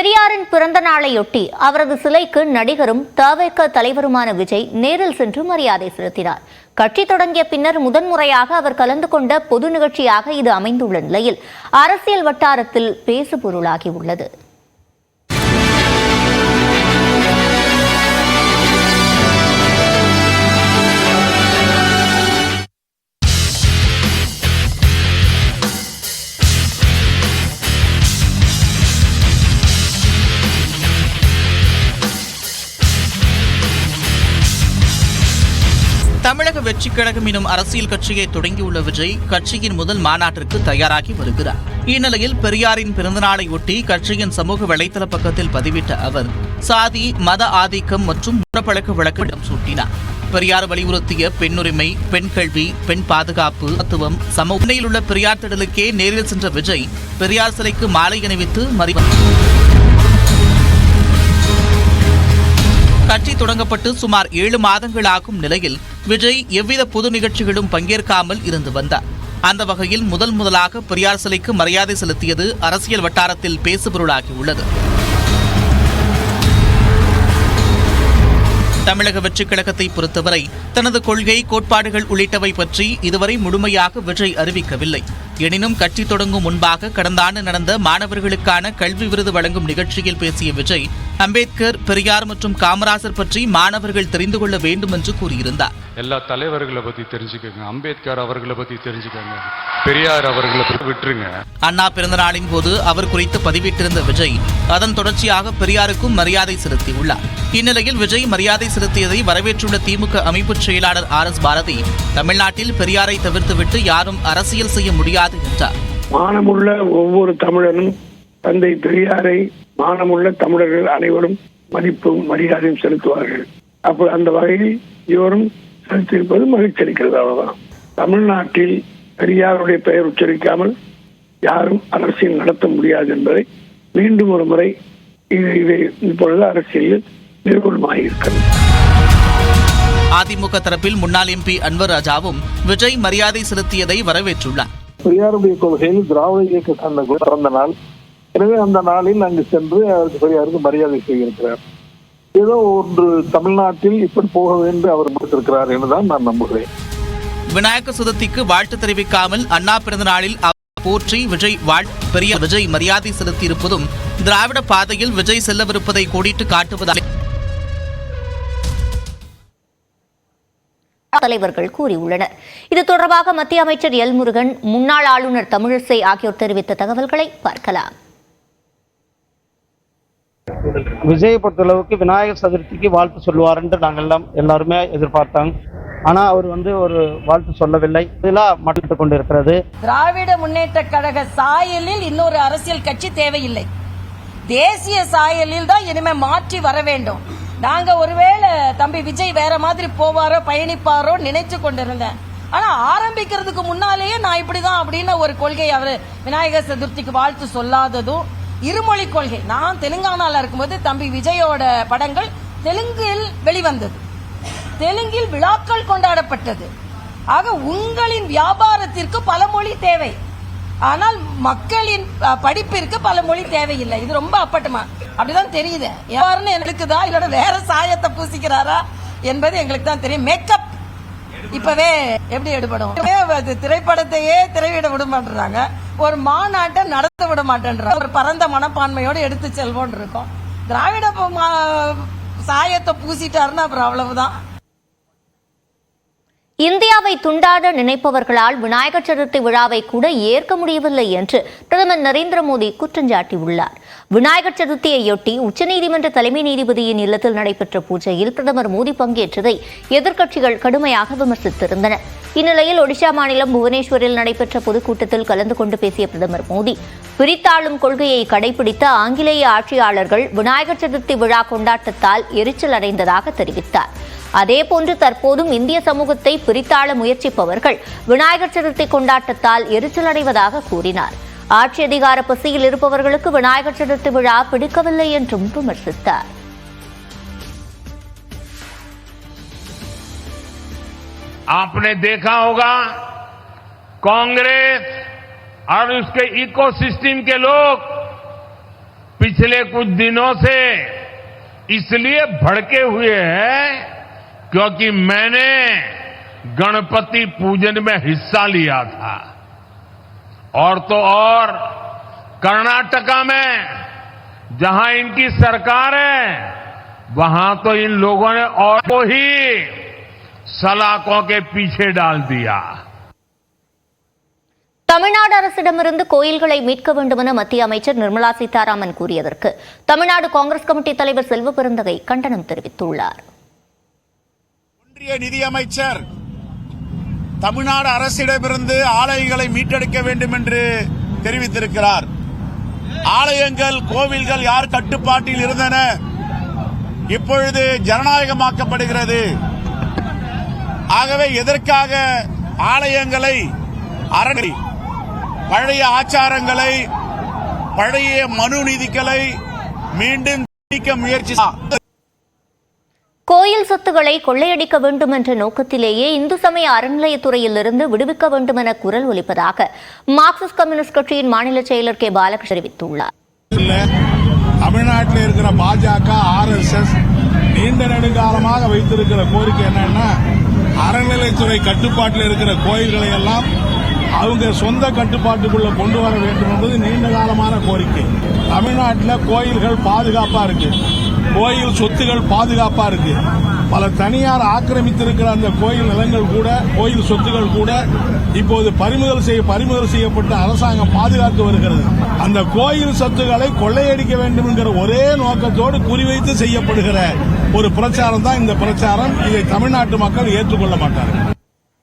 பெரியாரின் பிறந்த நாளையொட்டி அவரது சிலைக்கு நடிகரும் தவிக தலைவருமான விஜய் நேரில் சென்று மரியாதை செலுத்தினார். கட்சி தொடங்கிய பின்னர் முதன்முறையாக அவர் கலந்து கொண்ட பொது நிகழ்ச்சியாக இது அமைந்துள்ள நிலையில் அரசியல் வட்டாரத்தில் பேசுபொருளாகி உள்ளது தமிழக கழகம் எனும் அரசியல் கட்சியை தொடங்கியுள்ள விஜய் கட்சியின் முதல் மாநாட்டிற்கு தயாராகி வருகிறார். இந்நிலையில் பெரியாரின் பிறந்தநாளை ஒட்டி கட்சியின் சமூக வலைதள பக்கத்தில் பதிவிட்ட அவர் சாதி மத ஆதிக்கம் மற்றும் முறப்பழக்க வழக்கிடம் சூட்டினார். பெரியார் வலியுறுத்திய பெண்ணுரிமை பெண் கல்வி பெண் பாதுகாப்பு தத்துவம் சம உள்ள பெரியார் திடலுக்கே நேரில் சென்ற விஜய் பெரியார் சிலைக்கு மாலை அணிவித்து மறிவார் கட்சி தொடங்கப்பட்டு சுமார் ஏழு மாதங்கள் ஆகும் நிலையில் விஜய் எவ்வித பொது நிகழ்ச்சிகளும் பங்கேற்காமல் இருந்து வந்தார். அந்த வகையில் முதல் முதலாக பெரியார் சிலைக்கு மரியாதை செலுத்தியது அரசியல் வட்டாரத்தில் பேசுபொருளாகியுள்ளது தமிழக வெற்றிக் கழகத்தை பொறுத்தவரை தனது கொள்கை கோட்பாடுகள் உள்ளிட்டவை பற்றி இதுவரை முழுமையாக விஜய் அறிவிக்கவில்லை. எனினும் கட்சி தொடங்கும் முன்பாக கடந்த ஆண்டு நடந்த மாணவர்களுக்கான கல்வி விருது வழங்கும் நிகழ்ச்சியில் பேசிய விஜய் அம்பேத்கர் பெரியார் மற்றும் காமராசர் பற்றி மாணவர்கள் தெரிந்து கொள்ள வேண்டும் என்று கூறியிருந்தார். எல்லா தலைவர்களை பத்தி தெரிஞ்சுக்கோங்க அம்பேத்கர் அவர்களை பத்தி தெரிஞ்சுக்கோங்க பெரியார் அவர்களை பத்தி விட்டுருங்க. அண்ணா பிறந்தநாளின் போது அவர் குறித்து பதிவிட்டிருந்த விஜய் அதன் தொடர்ச்சியாக பெரியாருக்கும் மரியாதை செலுத்தியுள்ளார். இந்நிலையில் விஜய் மரியாதை செலுத்தியதை வரவேற்றுள்ள திமுக அமைப்பு செயலாளர் ஆர் எஸ் பாரதி தமிழ்நாட்டில் பெரியாரை தவிர்த்துவிட்டு யாரும் அரசியல் செய்ய முடியாது என்றார். மானமுள்ள ஒவ்வொரு தமிழனும் தந்தை பெரியாரை மானமுள்ள தமிழர்கள் அனைவரும் மதிப்பும் மரியாதையும் செலுத்துவார்கள். அப்போ அந்த வகையில் இவரும் செலுத்தியிருப்பது மகிழ்ச்சி அளிக்கிறது அவ்வளவுதான் தமிழ்நாட்டில் பெரியாருடைய பெயர் உச்சரிக்காமல் யாரும் அரசியல் நடத்த முடியாது என்பதை மீண்டும் ஒரு முறை இது இது இப்பொழுது அரசியலில் நிரூபணமாகியிருக்கிறது அதிமுக தரப்பில் முன்னாள் எம்பி அன்வர் ராஜாவும் விஜய் மரியாதை செலுத்தியதை வரவேற்றுள்ளார். பெரியாருடைய கொள்கையில் திராவிட இயக்க தந்த பிறந்த நாள். எனவே அந்த நாளில் அங்கு சென்று அவருக்கு பெரியாருக்கு மரியாதை செய்திருக்கிறார். ஏதோ ஒன்று தமிழ்நாட்டில் இப்படி போக வேண்டும் அவர் முடித்திருக்கிறார் என்றுதான் நான் நம்புகிறேன். விநாயக சதுர்த்திக்கு வாழ்த்து தெரிவிக்காமல் அண்ணா பிறந்த நாளில் போற்றி விஜய் வாழ் பெரிய விஜய் மரியாதை செலுத்தியிருப்பதும் திராவிட பாதையில் விஜய் செல்லவிருப்பதை கோடிட்டு காட்டுவதாக தலைவர்கள் கூறியுள்ளனர். இது தொடர்பாக மத்திய அமைச்சர் எல் முருகன் முன்னாள் ஆளுநர் தமிழிசை ஆகியோர் தெரிவித்த தகவல்களை பார்க்கலாம். விஜயை பொறுத்தளவுக்கு விநாயகர் சதுர்த்திக்கு வாழ்த்து சொல்லுவார் என்று நாங்கள் எல்லாம் எல்லாருமே எதிர்பார்த்தாங்க ஆனா அவர் வந்து ஒரு வாழ்த்து சொல்லவில்லை. இதெல்லாம் மட்டு கொண்டிருக்கிறது. திராவிட முன்னேற்ற கழக சாயலில் இன்னொரு அரசியல் கட்சி தேவையில்லை. தேசிய சாயலில் தான் இனிமே மாற்றி வர வேண்டும். நாங்க ஒருவேளை தம்பி விஜய் வேற மாதிரி போவாரோ பயணிப்பாரோ நினைச்சு கொண்டிருந்தேன். ஆனா ஆரம்பிக்கிறதுக்கு முன்னாலேயே நான் இப்படிதான் அப்படின்னு ஒரு கொள்கை அவரு விநாயகர் சதுர்த்திக்கு வாழ்த்து சொல்லாததும் இருமொழி கொள்கை. நான் தெலுங்கானால இருக்கும்போது தம்பி விஜயோட படங்கள் தெலுங்கில் வெளிவந்தது. தெலுங்கில் விழாக்கள் கொண்டாடப்பட்டது. ஆக உங்களின் வியாபாரத்திற்கு பல மொழி தேவை. ஆனால் மக்களின் படிப்பிற்கு பல மொழி தேவையில்லை. இது ரொம்ப அப்பட்டமா. அப்படிதான் தெரியுது. யாருன்னு எனக்குதா இல்லோட வேற சாயத்தை பூசிக்கிறாரா? என்பது எங்களுக்கு தான் தெரியும். மேக்கப் இப்பவே எப்படி எடுபடும்? அது திரைப்படத்தையே திரையிட விட மாட்டேறாங்க ஒரு மாநாட்டை நடத்த விட மாட்டேன்ற ஒரு பரந்த மனப்பான்மையோடு எடுத்து செல்வோன்னு இருக்கோம் திராவிட மா- சாயத்தை பூசிட்டாருன்னா அப்புறம் அவ்வளவுதான். இந்தியாவை துண்டாட நினைப்பவர்களால் விநாயகர் சதுர்த்தி விழாவை கூட ஏற்க முடியவில்லை என்று பிரதமர் நரேந்திர மோடி குற்றஞ்சாட்டியுள்ளார் விநாயகர் சதுர்த்தியையொட்டி உச்சநீதிமன்ற தலைமை நீதிபதியின் இல்லத்தில் நடைபெற்ற பூஜையில் பிரதமர் மோடி பங்கேற்றதை எதிர்க்கட்சிகள் கடுமையாக விமர்சித்திருந்தன. இந்நிலையில் ஒடிஷா மாநிலம் புவனேஸ்வரில் நடைபெற்ற பொதுக்கூட்டத்தில் கலந்து கொண்டு பேசிய பிரதமர் மோடி பிரித்தாளும் கொள்கையை கடைபிடித்த ஆங்கிலேய ஆட்சியாளர்கள் விநாயகர் சதுர்த்தி விழா கொண்டாட்டத்தால் எரிச்சல் அடைந்ததாக தெரிவித்தார். அதேபோன்று தற்போதும் இந்திய சமூகத்தை பிரித்தாள முயற்சிப்பவர்கள் விநாயகர் சதுர்த்தி கொண்டாட்டத்தால் எரிச்சல் அடைவதாக கூறினார் ஆட்சி அதிகார பசியில் இருப்பவர்களுக்கு விநாயகர் சதுர்த்தி விழா பிடிக்கவில்லை என்றும் விமர்சித்தார் आपने देखा होगा कांग्रेस और उसके इकोसिस्टम के लोग पिछले कुछ दिनों से इसलिए भड़के हुए हैं क्योंकि मैंने गणपति पूजन में हिस्सा लिया था और तो और कर्नाटका में जहां इनकी सरकार है वहां तो इन लोगों ने और को ही सलाखों के पीछे डाल दिया தமிழ்நாடு அரசிடமிருந்து கோயில்களை மீட்க வேண்டும் என மத்திய அமைச்சர் நிர்மலா சீதாராமன் கூறியதற்கு தமிழ்நாடு காங்கிரஸ் கமிட்டி தலைவர் செல்வ பெருந்தகை கண்டனம் தெரிவித்துள்ளார் ஒன்றிய நிதியமைச்சர் தமிழ்நாடு அரசிடமிருந்து ஆலயங்களை மீட்டெடுக்க வேண்டும் என்று தெரிவித்திருக்கிறார். ஆலயங்கள் கோவில்கள் யார் கட்டுப்பாட்டில் இருந்தன? இப்பொழுது ஜனநாயகமாக்கப்படுகிறது. ஆகவே எதற்காக ஆலயங்களை அரணி பழைய ஆச்சாரங்களை பழைய மனு நீதிகளை மீண்டும் முயற்சி கோயில் சொத்துக்களை கொள்ளையடிக்க வேண்டும் என்ற நோக்கத்திலேயே இந்து சமய அறநிலையத்துறையிலிருந்து விடுவிக்க வேண்டும் என குரல் ஒலிப்பதாக மார்க்சிஸ்ட் கம்யூனிஸ்ட் கட்சியின் மாநில செயலர் கே. பாலகிருஷ்ணன் தெரிவித்துள்ளார். தமிழ்நாட்டில் இருக்கிற பாஜக ஆர்எஸ்எஸ் நீண்ட நெடுங்காலமாக வைத்திருக்கிற கோரிக்கை என்னன்னா அறநிலைத்துறை கட்டுப்பாட்டில் இருக்கிற கோயில்களை எல்லாம் அவங்க சொந்த கட்டுப்பாட்டுக்குள்ள கொண்டு வர வேண்டும் என்பது நீண்ட காலமான கோரிக்கை. தமிழ்நாட்டில் கோயில்கள் பாதுகாப்பா இருக்கு. கோயில் சொத்துகள் பாதுகாப்பா இருக்கு. பல தனியார் ஆக்கிரமித்திருக்கிற அந்த கோயில் நிலங்கள் கூட கோயில் சொத்துகள் கூட இப்போது பறிமுதல் செய்ய பறிமுதல் செய்யப்பட்டு அரசாங்கம் பாதுகாத்து வருகிறது. அந்த கோயில் சொத்துக்களை கொள்ளையடிக்க வேண்டும் என்கிற ஒரே நோக்கத்தோடு குறிவைத்து செய்யப்படுகிற ஒரு பிரச்சாரம் தான் இந்த பிரச்சாரம். இதை தமிழ்நாட்டு மக்கள் ஏற்றுக்கொள்ள மாட்டார்கள்.